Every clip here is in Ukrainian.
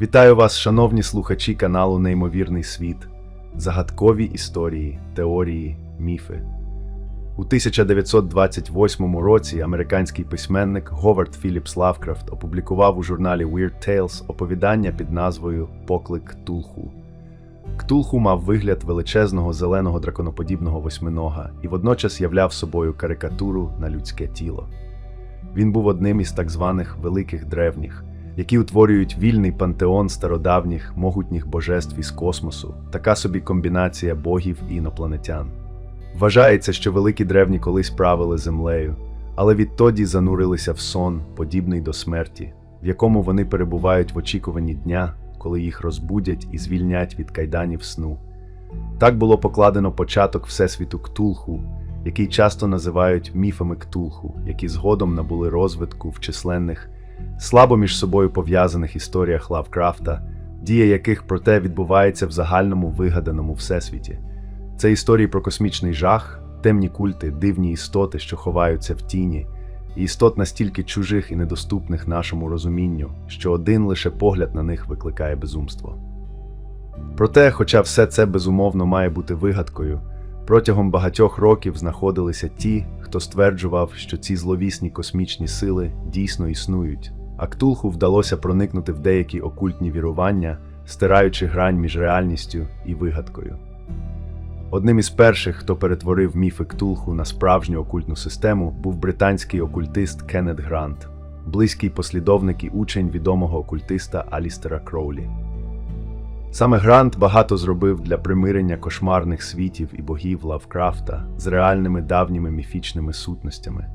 Вітаю вас, шановні слухачі каналу Неймовірний світ, загадкові історії, теорії, міфи. У 1928 році американський письменник Говард Філіпс Лавкрафт опублікував у журналі Weird Tales оповідання під назвою Поклик Ктулху. Ктулху мав вигляд величезного зеленого драконоподібного восьминога і водночас являв собою карикатуру на людське тіло. Він був одним із так званих великих древніх, які утворюють вільний пантеон стародавніх могутніх божеств із космосу, така собі комбінація богів і інопланетян. Вважається, що великі древні колись правили землею, але відтоді занурилися в сон, подібний до смерті, в якому вони перебувають в очікуванні дня, коли їх розбудять і звільнять від кайданів сну. Так було покладено початок Всесвіту Ктулху, який часто називають міфами Ктулху, які згодом набули розвитку в численних, слабо між собою пов'язаних історіях Лавкрафта, дія яких проте відбувається в загальному вигаданому всесвіті. Це історії про космічний жах, темні культи, дивні істоти, що ховаються в тіні, і істот настільки чужих і недоступних нашому розумінню, що один лише погляд на них викликає безумство. Проте, хоча все це безумовно має бути вигадкою, протягом багатьох років знаходилися ті, хто стверджував, що ці зловісні космічні сили дійсно існують, а Ктулху вдалося проникнути в деякі окультні вірування, стираючи грань між реальністю і вигадкою. Одним із перших, хто перетворив міфи Ктулху на справжню окультну систему, був британський окультист Кеннет Грант, близький послідовник і учень відомого окультиста Алістера Кроулі. Саме Грант багато зробив для примирення кошмарних світів і богів Лавкрафта з реальними давніми міфічними сутностями.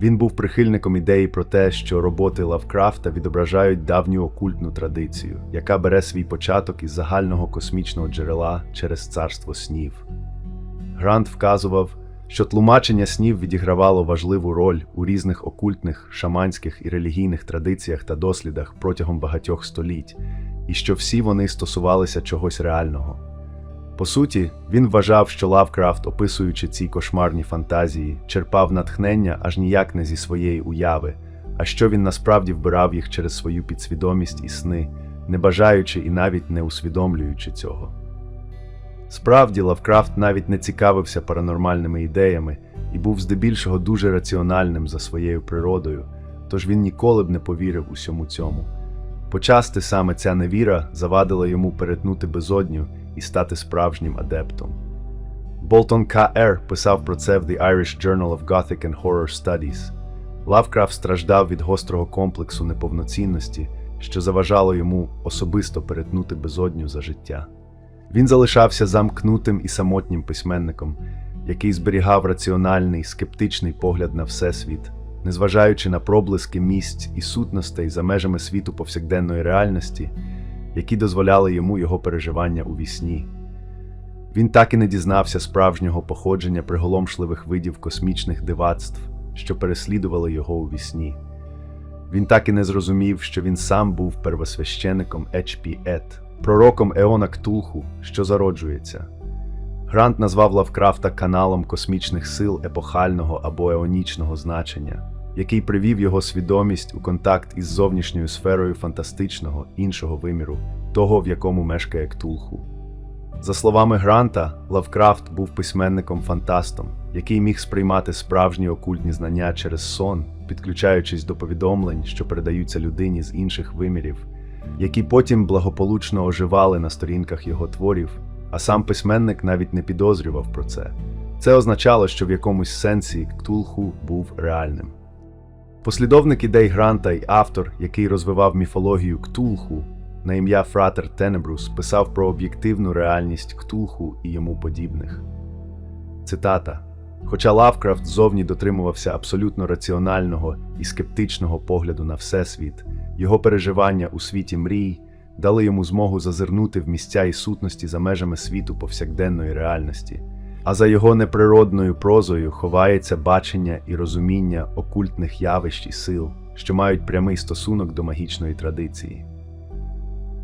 Він був прихильником ідеї про те, що роботи Лавкрафта відображають давню окультну традицію, яка бере свій початок із загального космічного джерела через царство снів. Грант вказував, що тлумачення снів відігравало важливу роль у різних окультних, шаманських і релігійних традиціях та дослідах протягом багатьох століть, і що всі вони стосувалися чогось реального. По суті, він вважав, що Лавкрафт, описуючи ці кошмарні фантазії, черпав натхнення аж ніяк не зі своєї уяви, а що він насправді вбирав їх через свою підсвідомість і сни, не бажаючи і навіть не усвідомлюючи цього. Справді, Лавкрафт навіть не цікавився паранормальними ідеями і був здебільшого дуже раціональним за своєю природою, тож він ніколи б не повірив усьому цьому. Почасти саме ця невіра завадила йому перетнути безодню і стати справжнім адептом. Болтон К. Р. писав про це в The Irish Journal of Gothic and Horror Studies. Лавкрафт страждав від гострого комплексу неповноцінності, що заважало йому особисто перетнути безодню за життя. Він залишався замкнутим і самотнім письменником, який зберігав раціональний, скептичний погляд на всесвіт, незважаючи на проблиски місць і сутностей за межами світу повсякденної реальності, які дозволяли йому його переживання у вісні. Він так і не дізнався справжнього походження приголомшливих видів космічних дивацтв, що переслідували його у вісні. Він так і не зрозумів, що він сам був первосвящеником H.P. Ет, пророком Еона Ктулху, що зароджується. Грант назвав Лавкрафта каналом космічних сил епохального або еонічного значення, який привів його свідомість у контакт із зовнішньою сферою фантастичного іншого виміру, того, в якому мешкає Ктулху. За словами Гранта, Лавкрафт був письменником-фантастом, який міг сприймати справжні окультні знання через сон, підключаючись до повідомлень, що передаються людині з інших вимірів, які потім благополучно оживали на сторінках його творів, а сам письменник навіть не підозрював про це. Це означало, що в якомусь сенсі Ктулху був реальним. Послідовник ідей Гранта і автор, який розвивав міфологію Ктулху, на ім'я Фратер Тенебрус писав про об'єктивну реальність Ктулху і йому подібних. Цитата: Хоча Лавкрафт зовні дотримувався абсолютно раціонального і скептичного погляду на всесвіт, його переживання у світі мрій дали йому змогу зазирнути в місця і сутності за межами світу повсякденної реальності, а за його неприродною прозою ховається бачення і розуміння окультних явищ і сил, що мають прямий стосунок до магічної традиції.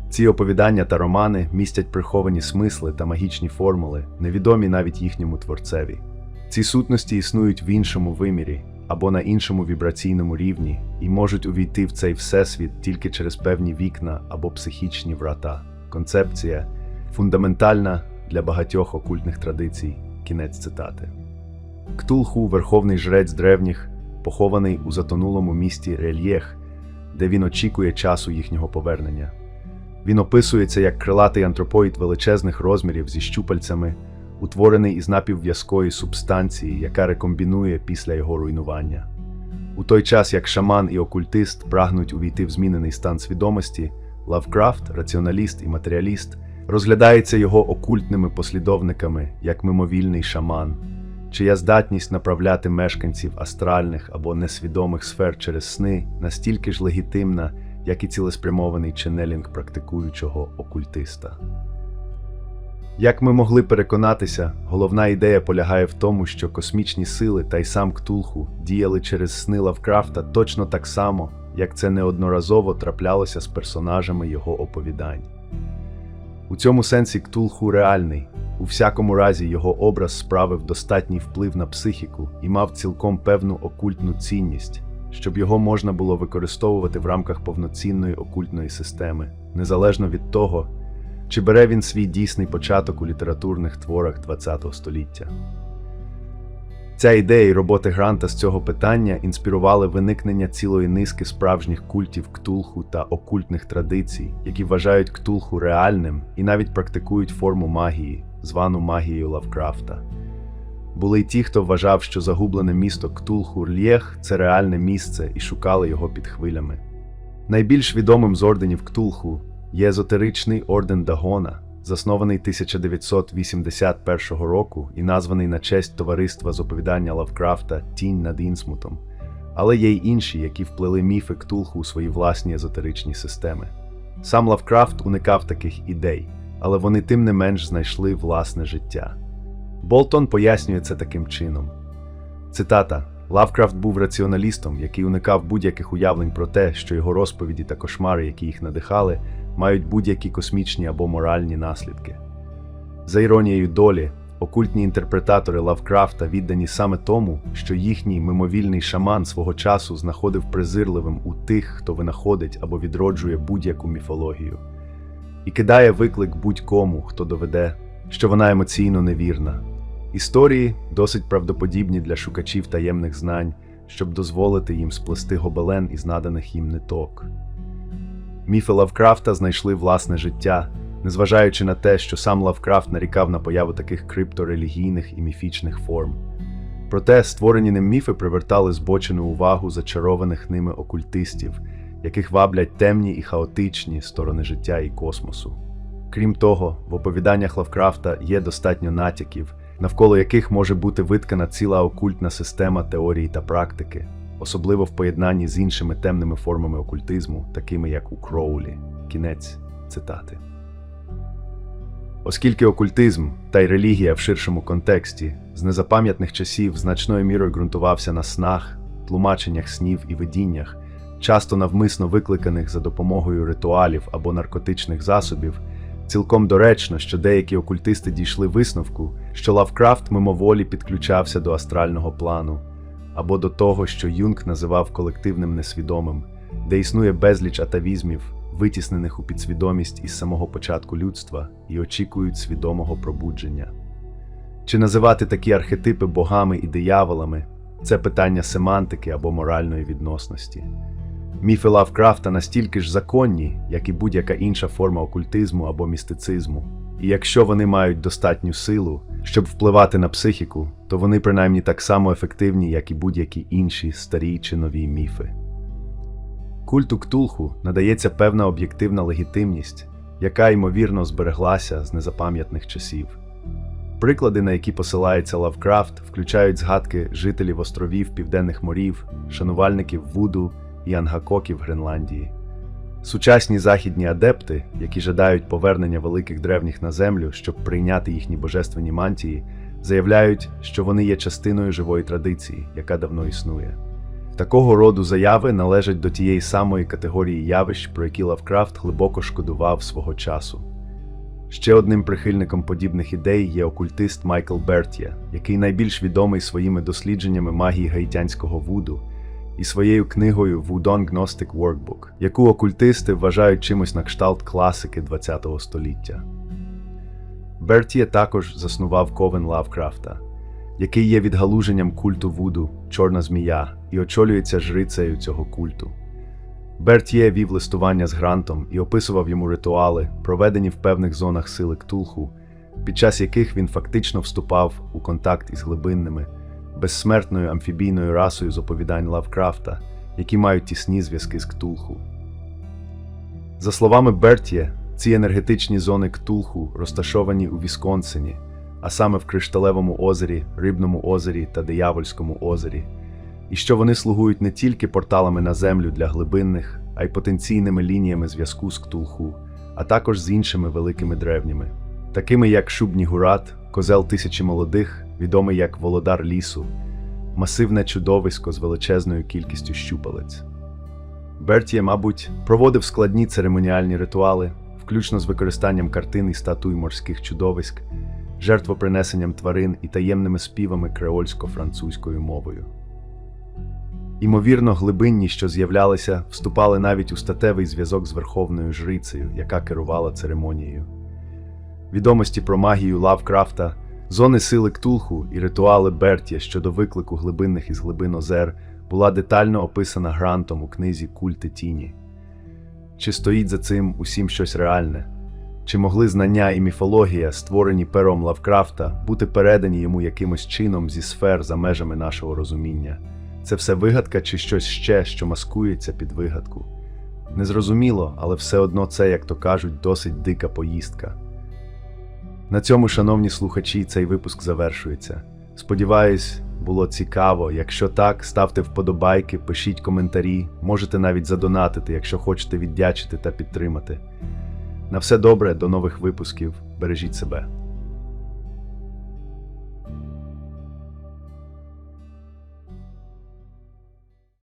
Ці оповідання та романи містять приховані смисли та магічні формули, невідомі навіть їхньому творцеві. Ці сутності існують в іншому вимірі, або на іншому вібраційному рівні і можуть увійти в цей всесвіт тільки через певні вікна або психічні врата. Концепція фундаментальна для багатьох окультних традицій. Кінець цитати. Ктулху, верховний жрець древніх, похований у затонулому місті Рельєх, де він очікує часу їхнього повернення. Він описується як крилатий антропоїд величезних розмірів зі щупальцями, утворений із напівв'язкої субстанції, яка рекомбінує після його руйнування. У той час як шаман і окультист прагнуть увійти в змінений стан свідомості, Лавкрафт, раціоналіст і матеріаліст, розглядається його окультними послідовниками як мимовільний шаман, чия здатність направляти мешканців астральних або несвідомих сфер через сни настільки ж легітимна, як і цілеспрямований ченелінг практикуючого окультиста. Як ми могли переконатися, головна ідея полягає в тому, що космічні сили та й сам Ктулху діяли через сни Лавкрафта точно так само, як це неодноразово траплялося з персонажами його оповідань. У цьому сенсі Ктулху реальний, у всякому разі його образ справив достатній вплив на психіку і мав цілком певну окультну цінність, щоб його можна було використовувати в рамках повноцінної окультної системи, незалежно від того, чи бере він свій дійсний початок у літературних творах ХХ століття. Ця ідея і роботи Гранта з цього питання інспірували виникнення цілої низки справжніх культів ктулху та окультних традицій, які вважають ктулху реальним і навіть практикують форму магії, звану магією Лавкрафта. Були й ті, хто вважав, що загублене місто Ктулху Р'єх це реальне місце і шукали його під хвилями. Найбільш відомим з орденів Ктулху є езотеричний орден Дагона, заснований 1981 року і названий на честь товариства з оповідання Лавкрафта Тінь над Інсмутом. Але є й інші, які вплели міфи Ктулху у свої власні езотеричні системи. Сам Лавкрафт уникав таких ідей, але вони тим не менш знайшли власне життя. Болтон пояснює це таким чином. Цитата: Лавкрафт був раціоналістом, який уникав будь-яких уявлень про те, що його розповіді та кошмари, які їх надихали, мають будь-які космічні або моральні наслідки. За іронією долі, окультні інтерпретатори Лавкрафта віддані саме тому, що їхній мимовільний шаман свого часу знаходив презирливим у тих, хто винаходить або відроджує будь-яку міфологію, і кидає виклик будь-кому, хто доведе, що вона емоційно невірна. Історії досить правдоподібні для шукачів таємних знань, щоб дозволити їм сплести гобелен із наданих їм ниток. Міфи Лавкрафта знайшли власне життя, незважаючи на те, що сам Лавкрафт нарікав на появу таких крипторелігійних і міфічних форм. Проте створені ним міфи привертали збочену увагу зачарованих ними окультистів, яких ваблять темні і хаотичні сторони життя і космосу. Крім того, в оповіданнях Лавкрафта є достатньо натяків, навколо яких може бути виткана ціла окультна система теорії та практики, особливо в поєднанні з іншими темними формами окультизму, такими як у Кроулі. Кінець цитати. Оскільки окультизм та й релігія в ширшому контексті з незапам'ятних часів значною мірою ґрунтувався на снах, тлумаченнях снів і видіннях, часто навмисно викликаних за допомогою ритуалів або наркотичних засобів, цілком доречно, що деякі окультисти дійшли висновку, що Лавкрафт мимоволі підключався до астрального плану, або до того, що Юнг називав колективним несвідомим, де існує безліч атавізмів, витіснених у підсвідомість із самого початку людства і очікують свідомого пробудження. Чи називати такі архетипи богами і дияволами це питання семантики або моральної відносності. Міфи Лавкрафта настільки ж законні, як і будь-яка інша форма окультизму або містицизму. І якщо вони мають достатню силу, щоб впливати на психіку, то вони принаймні так само ефективні, як і будь-які інші старі чи нові міфи. Культу Ктулху надається певна об'єктивна легітимність, яка ймовірно збереглася з незапам'ятних часів. Приклади, на які посилається Лавкрафт, включають згадки жителів островів Південних морів, шанувальників Вуду і ангакоків Гренландії. Сучасні західні адепти, які жадають повернення великих древніх на землю, щоб прийняти їхні божественні мантії, заявляють, що вони є частиною живої традиції, яка давно існує. Такого роду заяви належать до тієї самої категорії явищ, про які Лавкрафт глибоко шкодував свого часу. Ще одним прихильником подібних ідей є окультист Майкл Бертє, який найбільш відомий своїми дослідженнями магії гаїтянського вуду і своєю книгою Wudong Gnostic Workbook, яку окультисти вважають чимось на кшталт класики ХХ століття. Бертє також заснував ковен Лавкрафта, який є відгалуженням культу Вуду, Чорна змія, і очолюється жрицею цього культу. Бертє вів листування з Грантом і описував йому ритуали, проведені в певних зонах сили Ктулху, під час яких він фактично вступав у контакт із глибинними, безсмертною амфібійною расою з оповідань Лавкрафта, які мають тісні зв'язки з Ктулху. За словами Бертє, ці енергетичні зони Ктулху розташовані у Вісконсині, а саме в Кришталевому озері, Рибному озері та Диявольському озері, і що вони слугують не тільки порталами на землю для глибинних, а й потенційними лініями зв'язку з Ктулху, а також з іншими великими древніми, такими як Шубнігурат, козел тисячі молодих, відомий як Володар лісу, масивне чудовисько з величезною кількістю щупалець. Бертіє, мабуть, проводив складні церемоніальні ритуали, включно з використанням картин і статуй морських чудовиськ, жертвопринесенням тварин і таємними співами креольсько-французькою мовою. Імовірно, глибинні, що з'являлися, вступали навіть у статевий зв'язок з верховною жрицею, яка керувала церемонією. Відомості про магію Лавкрафта, зони сили Ктулху і ритуали Бертія щодо виклику глибинних із глибин озер була детально описана Грантом у книзі Культи тіні. Чи стоїть за цим усім щось реальне? Чи могли знання і міфологія, створені пером Лавкрафта, бути передані йому якимось чином зі сфер за межами нашого розуміння? Це все вигадка чи щось ще, що маскується під вигадку? Незрозуміло, але все одно це, як то кажуть, досить дика поїздка. На цьому, шановні слухачі, цей випуск завершується. Сподіваюсь, було цікаво. Якщо так, ставте вподобайки, пишіть коментарі, можете навіть задонатити, якщо хочете віддячити та підтримати. На все добре, до нових випусків. Бережіть себе.